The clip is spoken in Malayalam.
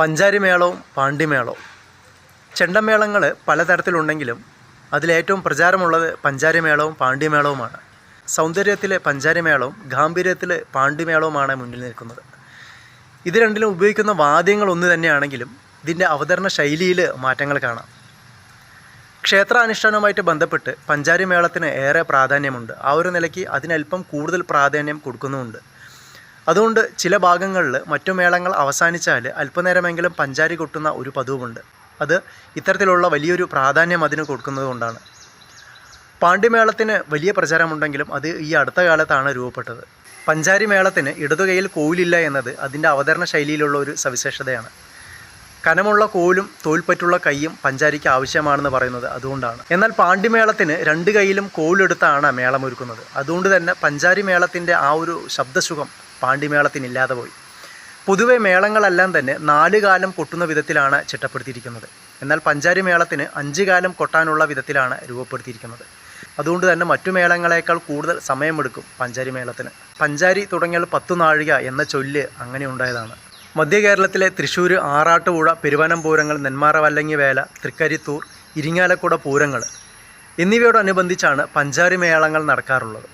പഞ്ചാരിമേളവും പാണ്ടിമേളവും. ചെണ്ടമേളങ്ങൾ പലതരത്തിലുണ്ടെങ്കിലും അതിലേറ്റവും പ്രചാരമുള്ളത് പഞ്ചാരിമേളവും പാണ്ടിമേളവുമാണ്. സൗന്ദര്യത്തിലെ പഞ്ചാരിമേളവും ഗാംഭീര്യത്തിലെ പാണ്ടിമേളവുമാണ് മുന്നിൽ നിൽക്കുന്നത്. ഇത് രണ്ടിലും ഉപയോഗിക്കുന്ന വാദ്യങ്ങൾ ഒന്ന് തന്നെയാണെങ്കിലും ഇതിന്റെ അവതരണ ശൈലിയിൽ മാറ്റങ്ങൾ കാണാം. ക്ഷേത്രാനുഷ്ഠാനവുമായിട്ട് ബന്ധപ്പെട്ട് പഞ്ചാരി മേളത്തിന് ഏറെ പ്രാധാന്യമുണ്ട്. ആ ഒരു നിലയ്ക്ക് അതിനല്പം കൂടുതൽ പ്രാധാന്യം കൊടുക്കുന്നുമുണ്ട്. അതുകൊണ്ട് ചില ഭാഗങ്ങളിൽ മറ്റു മേളങ്ങൾ അവസാനിച്ചാൽ അല്പനേരമെങ്കിലും പഞ്ചാരി കൊട്ടുന്ന ഒരു പതിവുമുണ്ട്. അത് ഇത്തരത്തിലുള്ള വലിയൊരു പ്രാധാന്യം അതിന് കൊടുക്കുന്നത് കൊണ്ടാണ്. പാണ്ഡ്യമേളത്തിന് വലിയ പ്രചാരമുണ്ടെങ്കിലും അത് ഈ അടുത്ത കാലത്താണ് രൂപപ്പെട്ടത്. പഞ്ചാരി മേളത്തിന് ഇടതുകൈയിൽ കോവിലില്ല എന്നത് അതിന്റെ അവതരണ ശൈലിയിലുള്ള ഒരു സവിശേഷതയാണ്. കനമുള്ള കോലും തോൽപ്പറ്റുള്ള കൈയും പഞ്ചാരിക്ക് ആവശ്യമാണെന്ന് പറയുന്നത് അതുകൊണ്ടാണ്. എന്നാൽ പാണ്ഡിമേളത്തിന് രണ്ട് കൈയിലും കോലെടുത്താണ് മേളമൊരുക്കുന്നത്. അതുകൊണ്ട് തന്നെ പഞ്ചാരി മേളത്തിന്റെ ആ ഒരു ശബ്ദസുഖം പാണ്ഡിമേളത്തിനില്ലാതെ പോയി. പൊതുവെ മേളങ്ങളെല്ലാം തന്നെ നാല് കാലം കൊട്ടുന്ന വിധത്തിലാണ് ചിട്ടപ്പെടുത്തിയിരിക്കുന്നത്. എന്നാൽ പഞ്ചാരി മേളത്തിന് അഞ്ച് കാലം കൊട്ടാനുള്ള വിധത്തിലാണ് രൂപപ്പെടുത്തിയിരിക്കുന്നത്. അതുകൊണ്ട് തന്നെ മറ്റു മേളങ്ങളേക്കാൾ കൂടുതൽ സമയമെടുക്കും പഞ്ചാരി മേളത്തിന്. പഞ്ചാരി തുടങ്ങിയാൽ പത്തു നാഴിക എന്ന ചൊല്ല് അങ്ങനെ ഉണ്ടായതാണ്. മധ്യ കേരളത്തിലെ തൃശ്ശൂർ ആറാട്ടുപുഴ പെരുവനം പൂരങ്ങൾ നെന്മാറ വല്ലങ്ങി വേല തൃക്കരിത്തൂർ ഇരിങ്ങാലക്കുട പൂരങ്ങൾ എന്നിവയോടനുബന്ധിച്ചാണ് പഞ്ചാരി മേളങ്ങൾ നടക്കാറുള്ളത്.